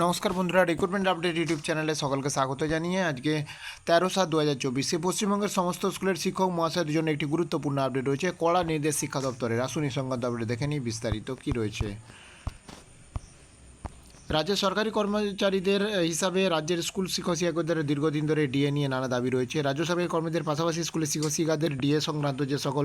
নমস্কার বন্ধুরা, recruitment update YouTube চ্যানেলে সকলকে স্বাগত জানিয়ে আজকে তেরো সাত দু হাজার চব্বিশে পশ্চিমবঙ্গের সমস্ত স্কুলের শিক্ষক মহাশয়ের জন্য একটি গুরুত্বপূর্ণ আপডেট রয়েছে। কড়া নির্দেশ শিক্ষা দপ্তরের। আসুন এই সংক্রান্ত আপডেট দেখে নিই, বিস্তারিত কী রয়েছে। রাজ্যের সরকারি কর্মচারীদের হিসাবে রাজ্যের স্কুল শিক্ষক শিক্ষকদের দীর্ঘদিন ধরে ডিএ নিয়ে নানা দাবি রয়েছে। রাজ্য সরকারি কর্মীদের পাশাপাশি স্কুলের শিক্ষক শিক্ষিকাদের ডিএ সংক্রান্ত যে সকল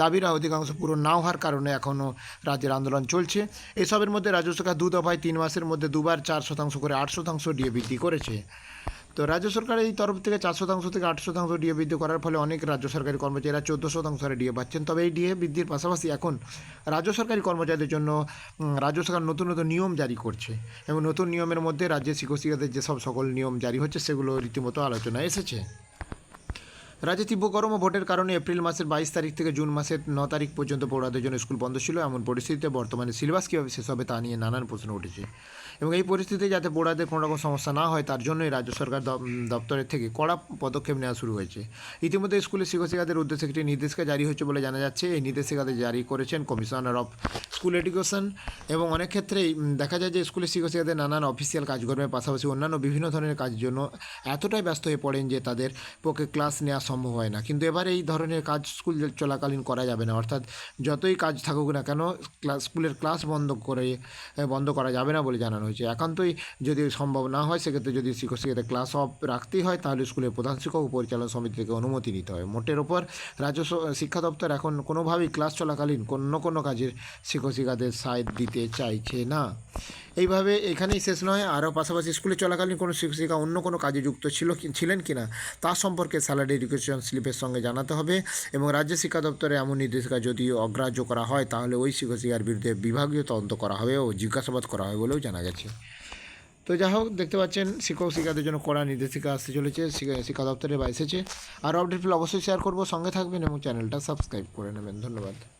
দাবিরা, অধিকাংশ পূরণ না হওয়ার কারণে এখনও রাজ্যের আন্দোলন চলছে। এসবের মধ্যে রাজ্য সরকার দু দফায় তিন মাসের মধ্যে দুবার চার শতাংশ করে আট শতাংশ ডিএ বৃদ্ধি করেছে। তো রাজ্য সরকারের এই তরফ থেকে চার শতাংশ থেকে আট শতাংশ ডিএ বৃদ্ধি করার ফলে অনেক রাজ্য সরকারি কর্মচারীরা চোদ্দ শতাংশ হারে ডিএ পাচ্ছেন। তবে এই ডিএ বৃদ্ধির পাশাপাশি এখন রাজ্য সরকারি কর্মচারীদের জন্য রাজ্য সরকার নতুন নতুন নিয়ম জারি করছে এবং নতুন নিয়মের মধ্যে রাজ্যের শিক্ষক শিক্ষাদের যেসব সকল নিয়ম জারি হচ্ছে সেগুলো রীতিমতো আলোচনা এসেছে। রাজ্যে তীব্র গরম ও ভোটের কারণে এপ্রিল মাসের বাইশ তারিখ থেকে জুন মাসের ন তারিখ পর্যন্ত পড়ুয়াদের জন্য স্কুল বন্ধ ছিল। এমন পরিস্থিতিতে বর্তমানে সিলেবাস কীভাবে শেষ হবে তা নিয়ে নানান প্রশ্ন উঠেছে। এবং এই পরিস্থিতিতে যাতে পড়ুয়াদের কোনো রকম সমস্যা না হয়, তার জন্যই রাজ্য সরকার দপ্তরের থেকে কড়া পদক্ষেপ নেওয়া শুরু হয়েছে। ইতিমধ্যে স্কুলের শিক্ষক উদ্দেশ্যে একটি নির্দেশিকা জারি হয়েছে বলে জানা যাচ্ছে। এই নির্দেশিকাতে জারি করেছেন কমিশনার অফ স্কুল এডুকেশন এবং অনেক ক্ষেত্রেই দেখা যায় যে স্কুলের শিক্ষক নানান অফিসিয়াল কাজকর্মের পাশাপাশি অন্যান্য বিভিন্ন ধরনের কাজের জন্য এতটাই ব্যস্ত হয়ে পড়েন যে তাদের পক্ষে ক্লাস নেওয়া সম্ভব হয় না। কিন্তু এবার এই ধরনের কাজ স্কুল চলাকালীন করা যাবে না। অর্থাৎ যতই কাজ থাকুক না কেন ক্লাস স্কুলের ক্লাস বন্ধ করে বন্ধ করা যাবে না বলে জানানো হয়েছে। একান্তই যদি সম্ভব না হয়, সেক্ষেত্রে যদি শিক্ষক শিক্ষাদের ক্লাস অফ রাখতেই হয়, তাহলে স্কুলের প্রধান শিক্ষক ও পরিচালনা সমিতি থেকে অনুমতি নিতে হয়। মোটের ওপর রাজ্য শিক্ষা দপ্তর এখন কোনোভাবেই ক্লাস চলাকালীন অন্য কোনো কাজের শিক্ষক শিক্ষাদের সাইড দিতে চাইছে না। এইভাবে এখানেই শেষ নয়। আরও পাশাপাশি স্কুলে চলাকালীন কোনো শিক্ষক অন্য কোনো কাজে যুক্ত ছিল ছিলেন কি না তা সম্পর্কে স্যালারি এডুকেশন স্লিপের সঙ্গে জানাতে হবে এবং রাজ্য শিক্ষা দপ্তরে এমন নির্দেশিকা যদি অগ্রাহ্য করা হয়, তাহলে ওই শিক্ষক শিক্ষার বিরুদ্ধে বিভাগীয় তদন্ত করা হবে ও জিজ্ঞাসাবাদ করা হবে বলেও জানা গেছে। তো যাই হোক, দেখতে পাচ্ছেন, শিক্ষক শিক্ষাদের জন্য কড়া নির্দেশিকা আসতে চলেছে, শিক্ষা- দপ্তরে বা এসেছে। আর আপডেট পেলে অবশ্যই শেয়ার করব, সঙ্গে থাকবেন এবং চ্যানেলটা সাবস্ক্রাইব করে নেবেন। ধন্যবাদ।